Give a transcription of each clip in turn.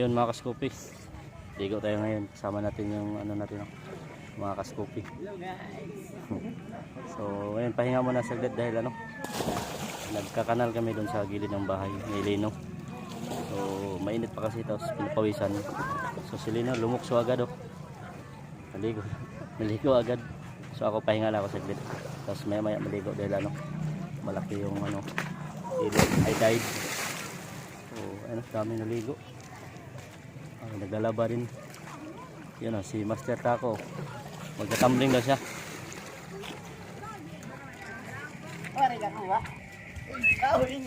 ayun mga kaskopi. Ligo tayo ngayon. Kasama natin yung ano natin, oh, mga kaskopi. So, ngayon pahinga muna saglit dahil ano, nagkakanal kami doon sa gilid ng bahay ni Lino. So, mainit pa kasi tapos pinapawisan. So, si Lino lumukso agad oh. Maligo. Maligo agad. So, ako pahinga lang ako saglit. Tapos maya maya maligo dahil ano, malaki yung ano, ilog. I died. So, ano, dami naligo. Naglalaba rin. Yan oh, si Master Taco. Magka-tumbling daw siya.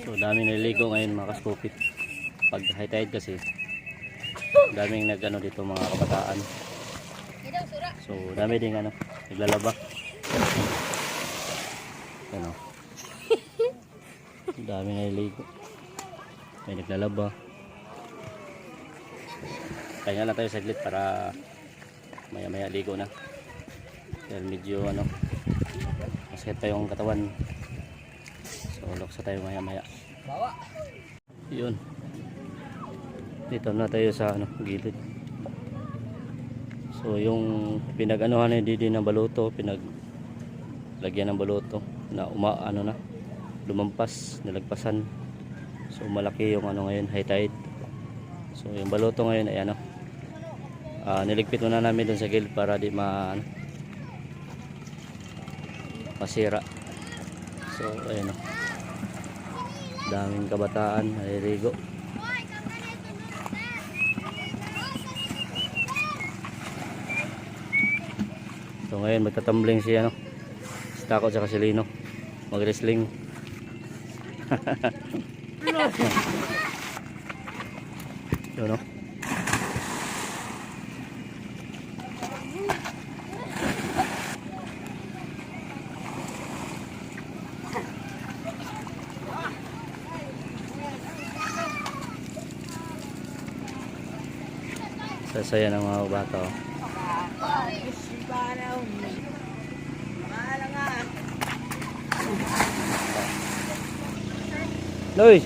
So daming naliligo ngayon mga kaskopit. Pag high tide kasi daming nag ano dito mga kabataan. So dami ding ano naglalaba. Ano. Daming naliligo. May naglalaba. Kaya lang tayo saglit para maya maya ligo na. Dahil medyo ano masakit pa yung katawan. So loksa tayo maya maya. Yun. Dito na tayo sa ano, gilid. So yung pinag-anuhan ni Didi ng baluto, pinag lagyan ng baluto na uma ano na lumampas, nilagpasan. So malaki yung ano ngayon, high tide. So yung baluto ngayon ay ano ah, niligpit muna namin dun sa gilid para di ma ano, masira. So ayun o. Daming kabataan, naliligo. So ngayon magtatumbling si ano, si Taco at si Lino. Mag-wrestling. Yun no? Sasaya ng mga bata. oh. Luis!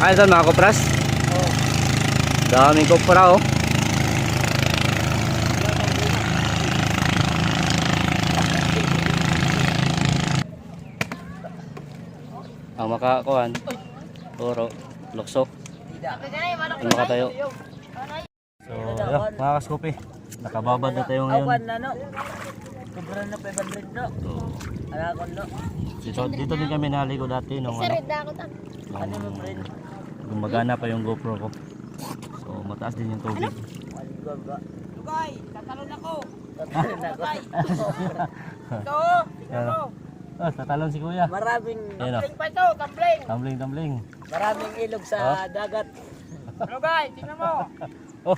Ay, saan mga kopras? Daming kopra oh. Ang makakuan, puro, luksok. Ang makatayo. So, yun, mga kaskopi. Nakababad na tayo ngayon. Awan na no. Kubra na 500 no. So, Ala ko no. dito, dito din kami naligo dati nung ano, Ano mo friend? gumagana pa yung GoPro ko. So, mataas din yung tubig. Gaga. Lugay, tatalon ako. Tatalon ako. Ito, Yan, oh. Oh, tatalon si kuya. Maraming Yan o. tumbling pa ito, tumbling. Tumbling, tumbling. maraming ilog sa Oh. dagat. Lugay, tingnan mo. Oh!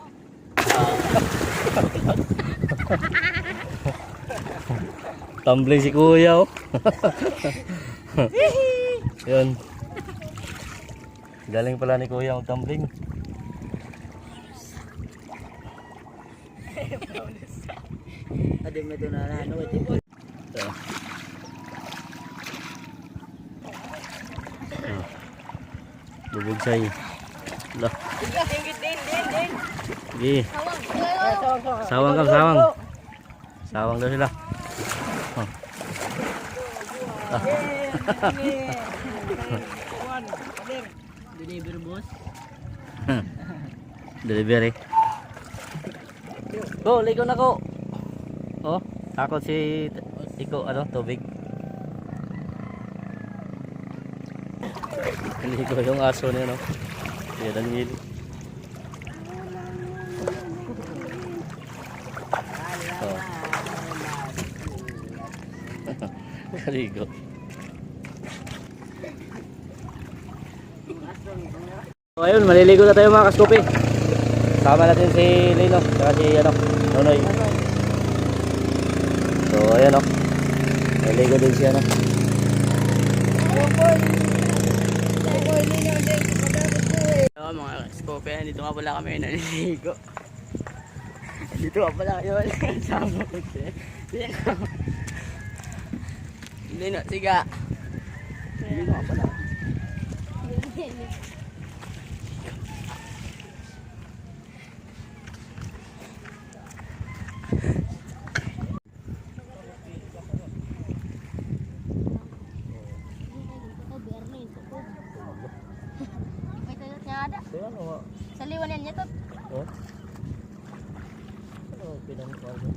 tumbling si kuya oh. Yun. Galing pala ni kuya ang tumbling. Adi mo ito na ano ito. Ito. Oh. Bubog sa'yo. Din. Sige. Sawang ka, sawang. Sawang daw sila. Oh. Deliver boss. Delivery. Go, ligo na ko. Oh, takot si Iko, ano, tubig. Ligo yung aso niya, no? Kaya Daniel. Oh. Kaligo. So ayun, maliligo na tayo mga kaskopi. Sama natin si Lino, saka si ano, Nonoy. So ayan o. Maliligo din siya no. Mga skope. Dito nga pala kami naliligo. Dito nga pala yun. Sama ko siya. Dito. Dito, siga. Dito nga pala. Kaya ano nga. Sa liwanan niya to. Oh. Ano pinangkuhan mo?